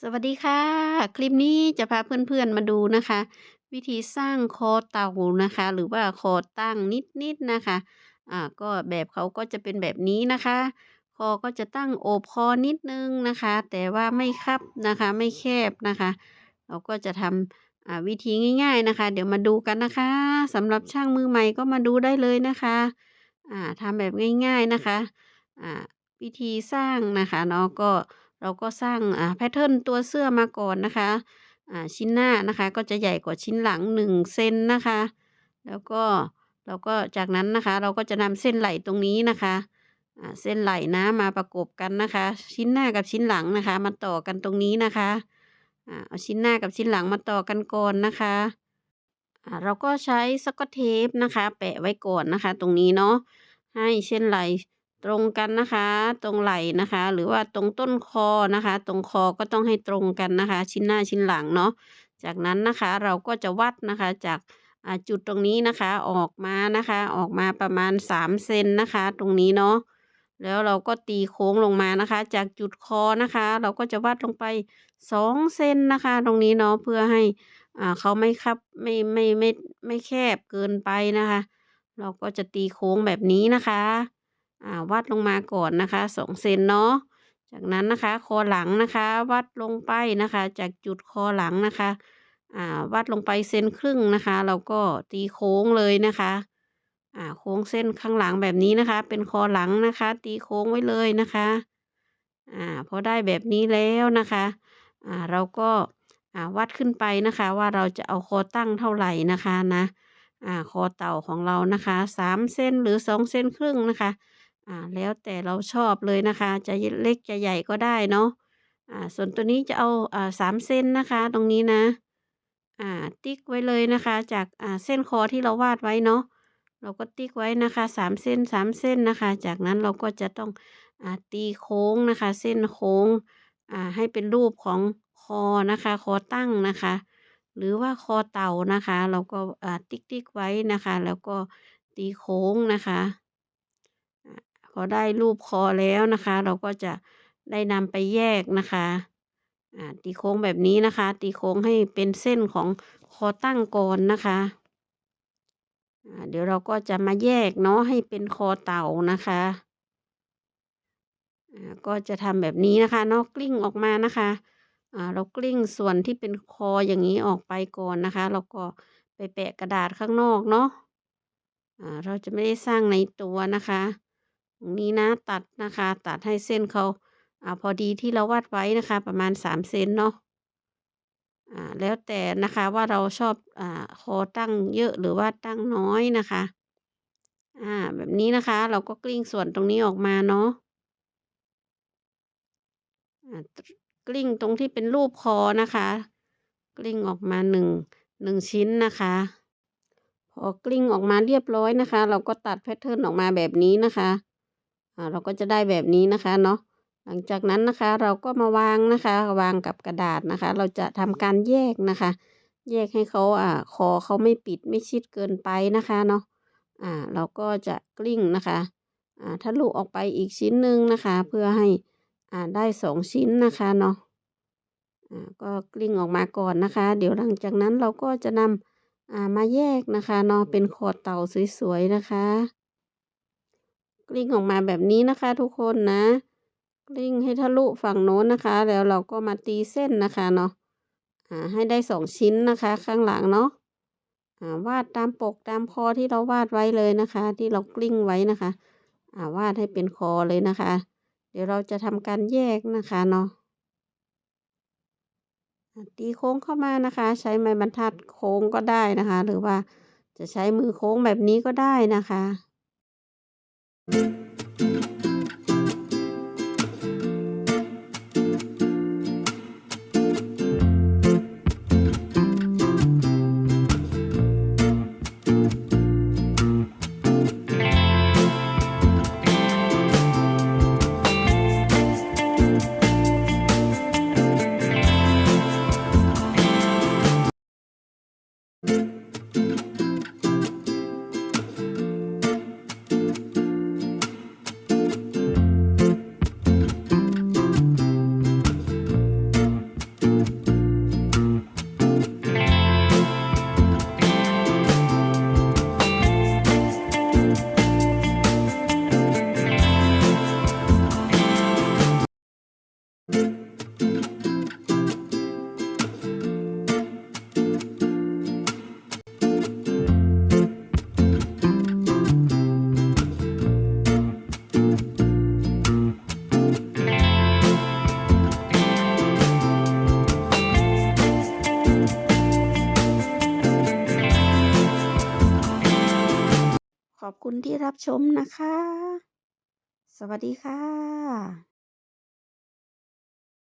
สวัสดีค่ะ คลิปนี้จะพาเพื่อนๆมาดูนะคะ วิธีสร้างคอเต่านะคะ หรือว่าคอตั้งนิดๆนะคะอ่าก็แบบเขาก็จะเป็นแบบนี้นะคะ คอก็จะตั้งโอบคอนิดนึงนะคะ แต่ว่าไม่คับนะคะไม่แคบนะคะ เราก็จะทำอ่าวิธีง่าย ๆนะคะ เดี๋ยวมาดูกันนะคะสำหรับช่างมือใหม่ก็มาดูได้เลยนะคะอ่าทำแบบง่าย ๆนะคะอ่าวิธีสร้างนะคะเนาะก็ เราก็สร้างแพทเทิร์นตัวเสื้อมาก่อนนะคะชิ้นหน้านะคะก็จะใหญ่กว่าชิ้นหลัง1เซนนะคะ แล้วก็เราก็จากนั้นนะคะ เราก็จะนำเส้นไหล่ตรงนี้นะคะเส้นไหล่นะมาประกบกันนะคะ ชิ้นหน้ากับชิ้นหลังนะคะ มาต่อกันตรงนี้นะคะเอาชิ้นหน้ากับชิ้นหลังมาต่อกันก่อนนะคะเราก็ใช้สกอตเทปนะคะ แปะไว้ก่อนนะคะ ตรงนี้เนาะให้เส้นไหล่ ตรงกันนะคะ ตรงไหล่นะคะ หรือว่าตรงต้นคอนะคะ ตรงคอก็ต้องให้ตรงกันนะคะ ชิ้นหน้าชิ้นหลังเนาะจากนั้นนะคะเราก็จะวัดนะคะจากจุดตรงนี้นะคะออกมานะคะ ออกมาประมาณ3เซนนะคะ ตรงนี้เนาะแล้วเราก็ตีโค้งลงมานะคะ จากจุดคอนะคะ เราก็จะวัดลงไป2เซนนะคะ ตรงนี้เนาะเพื่อให้อ่าเขาไม่คับไม่ไม่ไม่ไม่แคบเกินไปนะคะ เราก็จะตีโค้งแบบนี้นะคะ วัดลงมาก่อนนะคะสองเซนเนาะจากนั้นนะคะคอหลังนะคะ วัดลงไปนะคะ จากจุดคอหลังนะคะอ่าวัดลงไปเซนครึ่งนะคะ เราก็ตีโค้งเลยนะคะโค้งเส้นข้างหลังแบบนี้นะคะ เป็นคอหลังนะคะ ตีโค้งไว้เลยนะคะอ่าพอได้แบบนี้แล้วนะคะอ่าเราก็อ่าวัดขึ้นไปนะคะ ว่าเราจะเอาคอตั้งเท่าไหร่นะคะนะอ่าคอเต่าของเรานะคะสามเส้นหรือสองเส้นครึ่งนะคะ อ่าแล้วแต่เราชอบเลยนะคะ จะเล็กจะใหญ่ก็ได้เนาะอ่าส่วนตัวนี้จะเอาอ่าสามเส้นนะคะ ตรงนี้นะอ่าติ๊กไว้เลยนะคะ จากอ่าเส้นคอที่เราวาดไว้เนาะเราก็ติ๊กไว้นะคะสามเส้นสามเส้นนะคะ จากนั้นเราก็จะต้องอ่าตีโค้งนะคะ เส้นโค้งอ่าให้เป็นรูปของคอนะคะ คอตั้งนะคะ หรือว่าคอเต่านะคะ เราก็อ่าติ๊กติ๊กไว้นะคะ แล้วก็ตีโค้งนะคะ อได้รูปคอแล้วนะคะ เราก็จะได้นำไปแยกนะคะตีโค้งแบบนี้นะคะ ตีโค้งให้เป็นเส้นของคอตั้งก่อนนะคะเดี๋ยวเราก็จะมาแยกเนาะให้เป็นคอเต่านะคะก็จะทำแบบนี้นะคะเนาะกลิ้งออกมานะคะเรากลิ้งส่วนที่เป็นคออย่างนี้ออกไปก่อนนะคะแล้วก็ไปแปะกระดาษข้างนอกเนาะเราจะไม่ได้สร้างในตัวนะคะ ตรงนี้นะตัดนะคะ ตัดให้เส้นเขาอ่าพอดีที่เราวาดไว้นะคะ ประมาณสามเซนเนาะอ่าแล้วแต่นะคะว่าเราชอบอ่าคอตั้งเยอะหรือว่าตั้งน้อยนะคะอ่าแบบนี้นะคะ เราก็กลิ้งส่วนตรงนี้ออกมาเนาะอ่ากลิ้งตรงที่เป็นรูปคอนะคะ กลิ้งออกมาหนึ่งหนึ่งชิ้นนะคะ พอกลิ้งออกมาเรียบร้อยนะคะ เราก็ตัดแพทเทิร์นออกมาแบบนี้นะคะ เราก็จะได้แบบนี้นะคะเนาะหลังจากนั้นนะคะเราก็มาวางนะคะ วางกับกระดาษนะคะ เราจะทำการแยกนะคะ แยกให้เขาอ่าคอเขาไม่ปิดไม่ชิดเกินไปนะคะเนาะอ่าเราก็จะกลิ้งนะคะอ่าทะลุออกไปอีกชิ้นหนึ่งนะคะ เพื่อให้อ่าได้สองชิ้นนะคะเนาะอ่าก็กลิ้งออกมาก่อนนะคะ เดี๋ยวหลังจากนั้นเราก็จะนำอ่ามาแยกนะคะเนาะเป็นคอเต่าสวยๆนะคะ กลิ้งออกมาแบบนี้นะคะทุกคนนะกลิ้งให้ทะลุฝั่งโน้นนะคะ แล้วเราก็มาตีเส้นนะคะเนาะอ่าให้ได้สองชิ้นนะคะ ข้างหลังเนาะอ่าวาดตามปกตามคอที่เราวาดไว้เลยนะคะ ที่เรากลิ้งไว้นะคะอ่าวาดให้เป็นคอเลยนะคะ เดี๋ยวเราจะทำการแยกนะคะเนาะตีโค้งเข้ามานะคะ ใช้ไม้บรรทัดโค้งก็ได้นะคะ หรือว่าจะใช้มือโค้งแบบนี้ก็ได้นะคะ ค อบคุณที่รับชมนะคะ สวัสดีค่ะ